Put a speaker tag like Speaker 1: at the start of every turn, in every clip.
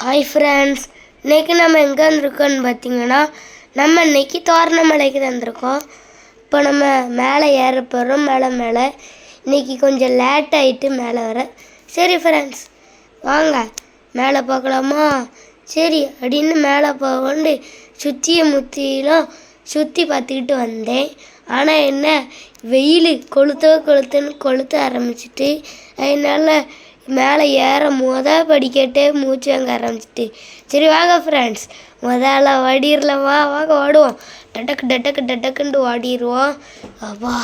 Speaker 1: Hi friends இன்றைக்கி நம்ம எங்கே வந்திருக்கோம்னு பார்த்தீங்கன்னா நம்ம இன்னைக்கு தோரணமலைக்கு வந்திருக்கோம். இப்போ நம்ம மேலே ஏற போகிறோம் மேலே மேலே. இன்றைக்கி கொஞ்சம் லேட் ஆகிட்டு மேலே வர. சரி ஃப்ரெண்ட்ஸ் வாங்க. மேலே பார்க்கலாமா? சரி அப்படின்னு மேலே போகண்டு சுற்றிய முற்றிலும் சுற்றி பார்த்துக்கிட்டு வந்தேன். ஆனால் என்ன வெயில் கொளுத்தோ கொளுத்துன்னு கொளுத்த ஆரம்பிச்சிட்டு அதனால் மேலே ஏற முத படிக்கட்டே மூச்சு வாங்க ஆரம்பிச்சிட்டு. சரி வாங்க ஃப்ரெண்ட்ஸ் முதல்ல வடிரலவா வாங்க ஓடுவோம். டடக்கு டடக்கு டடக்குன்ட்டு ஓடிடுவோம். அப்பா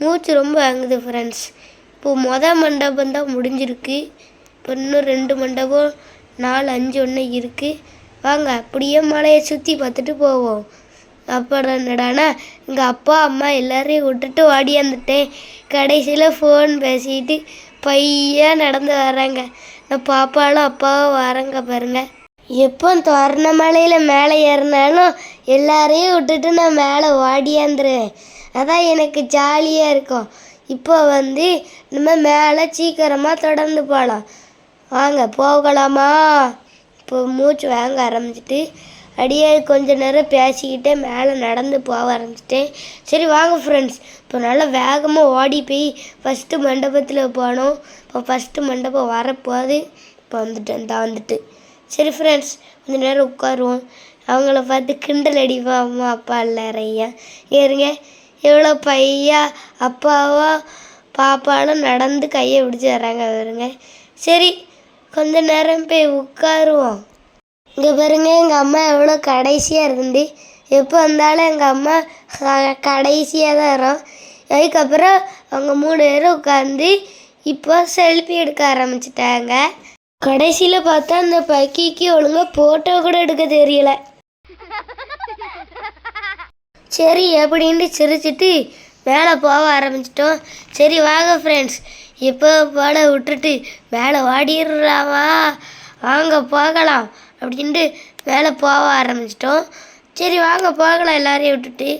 Speaker 1: மூச்சு ரொம்ப வாங்குது ஃப்ரெண்ட்ஸ் இப்போ மொத மண்டபம் தான் முடிஞ்சிருக்கு. இப்போ இன்னும் ரெண்டு மண்டபம் நாலு அஞ்சு ஒன்று இருக்குது வாங்க அப்படியே மலையை சுற்றி பார்த்துட்டு போவோம். அப்புறம் என்னடானா எங்கள் அப்பா அம்மா எல்லாரையும் விட்டுட்டு ஓடியாந்துட்டேன் கடைசியில் ஃபோன் பேசிட்டு பையன் நடந்து வராங்க நான் பாப்பாலும் அப்பாவும் வரங்க பாருங்க. எப்போ தோரணமலையில் மேலே ஏறினாலும் எல்லாரையும் விட்டுட்டு நான் மேலே ஓடியாந்துருவேன் அதான் எனக்கு ஜாலியாக இருக்கும். இப்போ வந்து நம்ம மேலே சீக்கிரமாக தொடர்ந்து போகலாம். வாங்க போகலாமா? இப்போ மூச்சு வாங்க ஆரம்பிச்சிட்டு அப்படியே கொஞ்ச நேரம் பேசிக்கிட்டே மேலே நடந்து போக ஆரம்பிச்சிட்டேன். சரி வாங்க ஃப்ரெண்ட்ஸ் இப்போ நல்லா வேகமாக ஓடி போய் ஃபஸ்ட்டு மண்டபத்தில் போனோம். இப்போ ஃபஸ்ட்டு மண்டபம் வரப்போகுது. இப்போ வந்துட்டேன் தான் வந்துட்டு. சரி ஃப்ரெண்ட்ஸ் கொஞ்ச நேரம் உட்காருவோம். அவங்கள பார்த்து கிண்டல் அடிப்போம் அம்மா அப்பா எல்லாரையும் ஏறுங்க எவ்வளோ பையா அப்பாவோ பாப்பாலும் நடந்து கையை பிடிச்சி வராங்க வருங்க சரி கொஞ்ச நேரம் போய் உட்காருவோம். இங்கே பாருங்க எங்கள் அம்மா எவ்வளோ கடைசியாக இருந்து எப்போ வந்தாலும் எங்கள் அம்மா கடைசியாக தான் வரும். அதுக்கப்புறம் அவங்க மூணு பேரும் உட்காந்து இப்போ செல்ஃபி எடுக்க ஆரம்பிச்சிட்டாங்க. கடைசியில் பார்த்தா அந்த பக்கிக்கு ஒழுங்காக ஃபோட்டோ கூட எடுக்க தெரியல. சரி எப்படின்ட்டு சிரிச்சிட்டு மேலே போக ஆரம்பிச்சிட்டோம். சரி வாங்க ஃப்ரெண்ட்ஸ் இப்போ பாட விட்டுட்டு மேலே ஓடிடுறாவா? வாங்க போகலாம். அப்படின்ட்டு மேலே போக ஆரம்பிச்சிட்டோம். சரி வாங்க போகலாம் எல்லாரையும் விட்டுட்டு.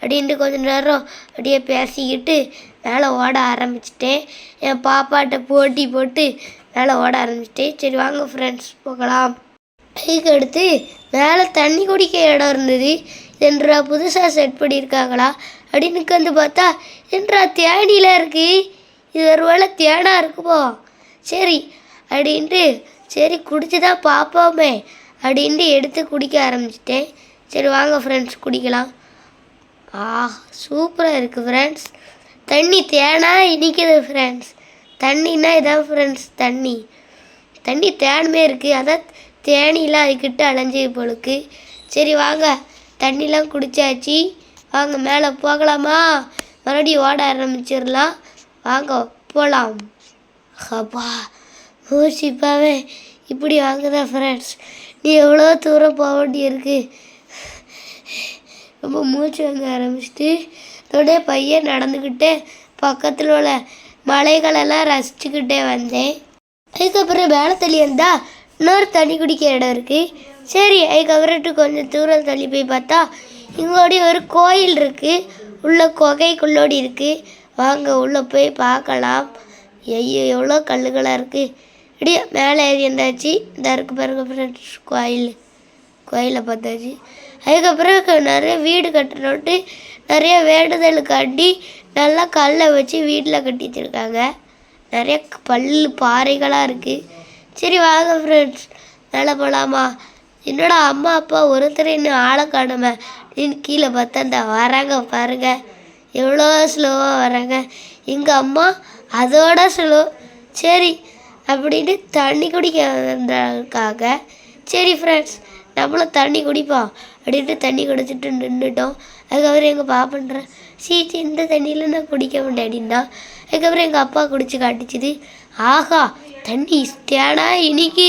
Speaker 1: அப்படின்ட்டு கொஞ்ச நேரம் அப்படியே பேசிக்கிட்டு மேலே ஓட ஆரம்பிச்சிட்டேன். என் பாப்பாட்ட போட்டி போட்டு மேலே ஓட ஆரம்பிச்சிட்டேன். சரி வாங்க ஃப்ரெண்ட்ஸ் போகலாம். அதுக்கு அடுத்து மேலே தண்ணி குடிக்க இடம் இருந்தது. என்றா புதுசாக செட் பண்ணியிருக்காங்களா? அப்படின்னு வந்து பார்த்தா என்றா தேனியில் இருக்குது இது ஒரு வேளை தேனாக இருக்குமோ? சரி அப்படின்ட்டு சரி குடிச்சுதான் பார்ப்போமே அப்படின்ட்டு எடுத்து குடிக்க ஆரம்பிச்சிட்டேன். சரி வாங்க ஃப்ரெண்ட்ஸ் குடிக்கலாம். ஆ சூப்பராக இருக்குது ஃப்ரெண்ட்ஸ் தண்ணி தேனா இனிக்குது ஃப்ரெண்ட்ஸ் தண்ணின்னா இதான் ஃப்ரெண்ட்ஸ் தண்ணி. தண்ணி தேனுமே இருக்குது அதான் தேனிலாம் அதுக்கிட்ட அலைஞ்சி போலுக்கு. சரி வாங்க. தண்ணிலாம் குடிச்சாச்சு. வாங்க மேலே போகலாமா? மறுபடியும் ஓட ஆரம்பிச்சிடலாம். வாங்க போகலாம் அப்பா. மூச்சிப்பாவே இப்படி வாங்குதா ஃப்ரெண்ட்ஸ் நீ எவ்வளோ தூரம் போக வேண்டியிருக்கு? ரொம்ப மூச்சு வாங்க ஆரம்பிச்சிட்டு உடனே பையன் நடந்துக்கிட்டே பக்கத்தில் உள்ள மலைகளெல்லாம் ரசிச்சுக்கிட்டே வந்தேன். அதுக்கப்புறம் மேலே தள்ளி இருந்தால் இன்னொரு தண்ணி குடிக்க இடம் இருக்குது சரி அதுக்கப்புறம் கொஞ்சம் தூரம் தள்ளி போய் பார்த்தா இங்கோடி ஒரு கோயில் இருக்குது உள்ள குகைக்குள்ளோடி இருக்குது வாங்க உள்ளே போய் பார்க்கலாம். ஐயோ எவ்வளோ கல்லுகளாக இருக்குது இப்படியே மேலே ஏறி இருந்தாச்சு இந்த இருக்கு பாருங்க ஃப்ரெண்ட்ஸ் கோயில் கோயிலை பார்த்தாச்சு. அதுக்கப்புறம் நிறைய வீடு கட்டணுன்ட்டு நிறைய வேண்டுதலுக்காண்டி நல்லா கல்லை வச்சு வீட்டில் கட்டி வச்சிருக்காங்க. நிறைய பல் பல்லு பாறைகளாக இருக்குது சரி வாங்க ஃப்ரெண்ட்ஸ் மேலே போகலாமா என்னோட அம்மா அப்பா ஒருத்தர் இன்னும் ஆளை காணுமே. அப்படின்னு கீழே பார்த்தா இந்த வராங்க பாருங்க. எவ்வளோ ஸ்லோவாக வராங்க. எங்கள் அம்மா அதோட ஸ்லோ சரி அப்படின்ட்டு தண்ணி குடிக்க வந்திருக்காங்க சரி ஃப்ரெண்ட்ஸ் நம்மளும் தண்ணி குடிப்போம் அப்படின்ட்டு தண்ணி குடிச்சிட்டு நின்றுட்டோம் அதுக்கப்புறம் எங்கள் பாப்பன்ற சீச்சி இந்த தண்ணியில் நான் குடிக்க மாட்டேன் அப்படின்னா அதுக்கப்புறம் எங்கள் அப்பா குடிச்சு காட்டிச்சுது ஆஹா தண்ணி தேனா இனிக்கு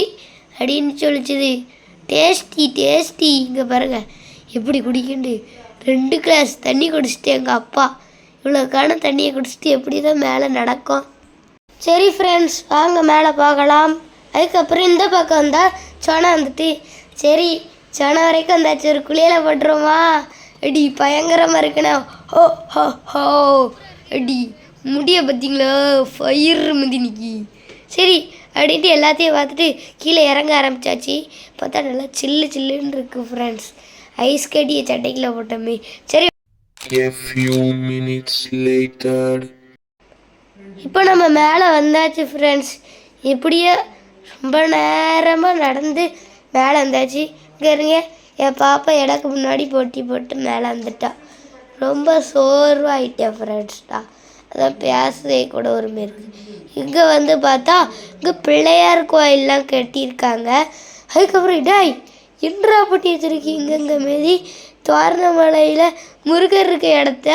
Speaker 1: அப்படின்னு சொல்லிச்சுது. டேஸ்டி டேஸ்டி இங்கே பாருங்கள் எப்படி குடிக்கண்டு ரெண்டு கிளாஸ் தண்ணி குடிச்சிட்டு எங்கள் அப்பா. இவ்வளோக்கான தண்ணியை குடிச்சிட்டு எப்படி தான் மேலே நடக்கும்? சரி ஃப்ரெண்ட்ஸ் வாங்க மேலே பார்க்கலாம். அதுக்கப்புறம் இந்த பக்கம் வந்தால் சொனை வந்துட்டு சரி சொனை வரைக்கும் வந்தாச்சு ஒரு குளியில் போட்டுருவோமா? அடி பயங்கரமாக இருக்குண்ணா. ஹோ ஹோ ஹோ. அடி முடிய பார்த்தீங்களா? ஃபயர் மதி நிக்கி. சரி அப்படின்ட்டு எல்லாத்தையும் பார்த்துட்டு கீழே இறங்க ஆரம்பிச்சாச்சு. பார்த்தா நல்லா சில்லு சில்லுன்னு இருக்கு ஃப்ரெண்ட்ஸ் ஐஸ் கட்டியை சட்டைக்குள்ளே போட்டோமே. சரி.
Speaker 2: A few minutes later.
Speaker 1: இப்போ நம்ம மேலே வந்தாச்சு ஃப்ரெண்ட்ஸ் இப்படியே ரொம்ப நேரமாக நடந்து மேலே வந்தாச்சு. இங்கே இருங்க. என் பாப்பா எனக்கு முன்னாடி போட்டி போட்டு மேலே வந்துட்டா. ரொம்ப சோர்வாயிட்டேன் ஃப்ரெண்ட்ஸ்டா அதான் பேசவே கூட ஒரு மாரி இருக்கு. இங்கே வந்து பார்த்தா இங்கே பிள்ளையார் கோயிலெலாம் கட்டியிருக்காங்க. அதுக்கப்புறம் டேய் இன்றா போட்டி வச்சுருக்கீங்க இங்கே மாரி தோரணமலையில் முருகர் இருக்க இடத்த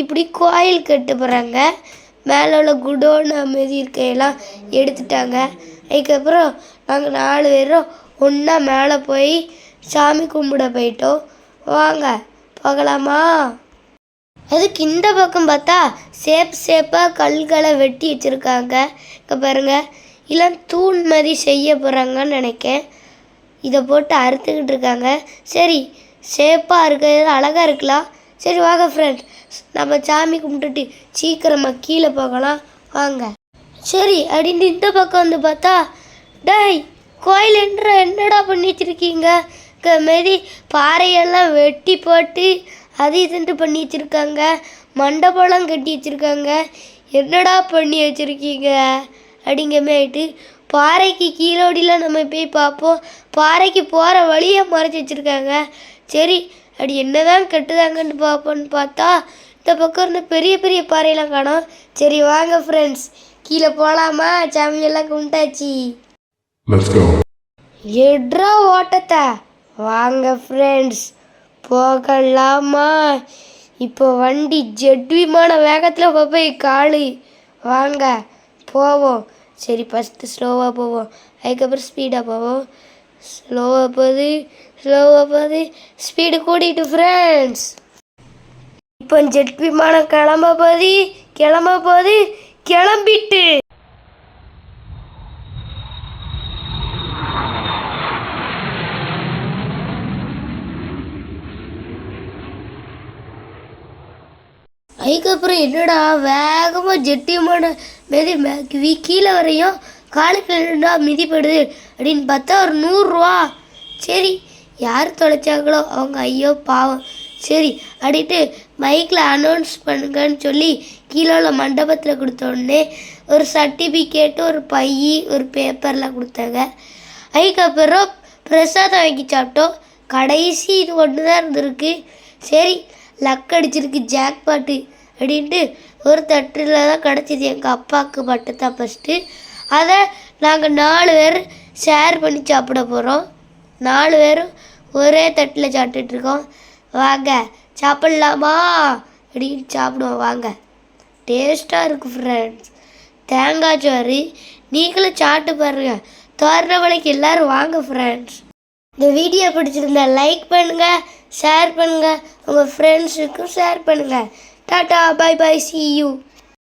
Speaker 1: இப்படி கோயில் கட்டு போகிறாங்க மேலே உள்ள குடோன் அமைதி இருக்கையெல்லாம் எடுத்துட்டாங்க. அதுக்கப்புறம் நாங்கள் நாலு பேரும் ஒன்றா மேலே போய் சாமி கும்பிட போயிட்டோம். வாங்க போகலாமா அதுக்கு இந்த பக்கம் பார்த்தா சேப் சேப்பாக கல்களை வெட்டி வச்சுருக்காங்க. இங்கே பாருங்க இல்லை தூண் மாதிரி செய்ய போகிறாங்கன்னு நினைக்கேன். இதை போட்டு அறுத்துக்கிட்டு இருக்காங்க. சரி ஷேப்பாக இருக்கிறது அழகாக இருக்கலாம். சரி வாங்க ஃப்ரெண்ட் நம்ம சாமி கும்பிட்டுட்டு சீக்கிரமாக கீழே போகலாம். வாங்க. சரி அப்படின்னு இந்த பக்கம் வந்து பார்த்தா டேய் கோயில் என்ற என்னடா பண்ணி வச்சுருக்கீங்க? மாரி பாறையெல்லாம் வெட்டி போட்டு அது இதுன்ட்டு பண்ணி வச்சுருக்காங்க. மண்டபம்லாம் கட்டி வச்சுருக்காங்க. என்னடா பண்ணி வச்சுருக்கீங்க? அப்படிங்கமாயிட்டு பாறைக்கு கீழோடிலாம் நம்ம போய் பார்ப்போம். பாறைக்கு போகிற வழியை மறைச்சி வச்சுருக்காங்க. சரி அப்படி என்னதான் கட்டுதாங்கன்னு பார்ப்போன்னு பார்த்தா இந்த பக்கம் இருந்த பெரிய பெரிய பாறையெல்லாம் காணோம். சரி வாங்க ஃப்ரெண்ட்ஸ் கீழே போகலாமா சாமியெல்லாம் கும்பிட்டாச்சு. எட்ரா ஓட்டத்தை. வாங்க ஃப்ரெண்ட்ஸ் போகலாமா? இப்போ வண்டி ஜெட் விமான வேகத்தில் போய் காலு. வாங்க போவோம். சரி ஃபஸ்ட்டு ஸ்லோவாக போவோம். அதுக்கப்புறம் ஸ்பீடாக போவோம். ஸ்லோவாக போகுது ஸ்லோவாக போகுது. ஸ்பீடு கூட்டிகிட்டு ஃப்ரெண்ட்ஸ் இப்போ ஜெட் விமானம் கிளம்ப போகுது. கிளம்ப போகுது. கிளம்பிட்டு. அதுக்கப்புறம் என்னடா வேகமாக ஜெட்டியமான மிதி கீழே வரையும் காலுக்கு என்னடா மிதிப்படுது. அப்படின்னு பார்த்தா ஒரு நூறுரூவா. சரி யார் தொலைச்சாங்களோ அவங்க ஐயோ பாவம். சரி அப்படின்ட்டு மைக்கில் அனௌன்ஸ் பண்ணுங்கன்னு சொல்லி கீழே உள்ள மண்டபத்தில் கொடுத்தோடனே ஒரு சர்டிஃபிகேட்டு ஒரு பை ஒரு பேப்பர்லாம் கொடுத்தாங்க. அதுக்கப்புறம் பிரசாதம் வாங்கி சாப்பிட்டோம். கடைசி இது ஒன்று தான் இருந்திருக்கு. சரி லக் அடிச்சிருக்கு ஜாக் பாட்டு அப்படின்ட்டு ஒரு தட்டில் தான் கிடச்சிது. எங்கள் அப்பாவுக்கு மட்டும் தான் ஃபஸ்ட்டு அதை நாங்கள் நாலு பேர் ஷேர் பண்ணி சாப்பிட போகிறோம் நாலு பேரும் ஒரே தட்டில் சாப்பிட்டுட்ருக்கோம். வாங்க சாப்பிட்லாமா? அப்படின்னு சாப்பிடுவோம். வாங்க. டேஸ்ட்டாக இருக்குது ஃப்ரெண்ட்ஸ் தேங்காய் சோறு. நீங்களும் சாப்பிட்டு பாருங்க. தோரணமலைக்கு எல்லோரும் வாங்க ஃப்ரெண்ட்ஸ் இந்த வீடியோ பிடிச்சிருந்தா லைக் பண்ணுங்கள் ஷேர் பண்ணுங்கள் உங்கள் ஃப்ரெண்ட்ஸுக்கும் ஷேர் பண்ணுங்கள் tata bye bye see you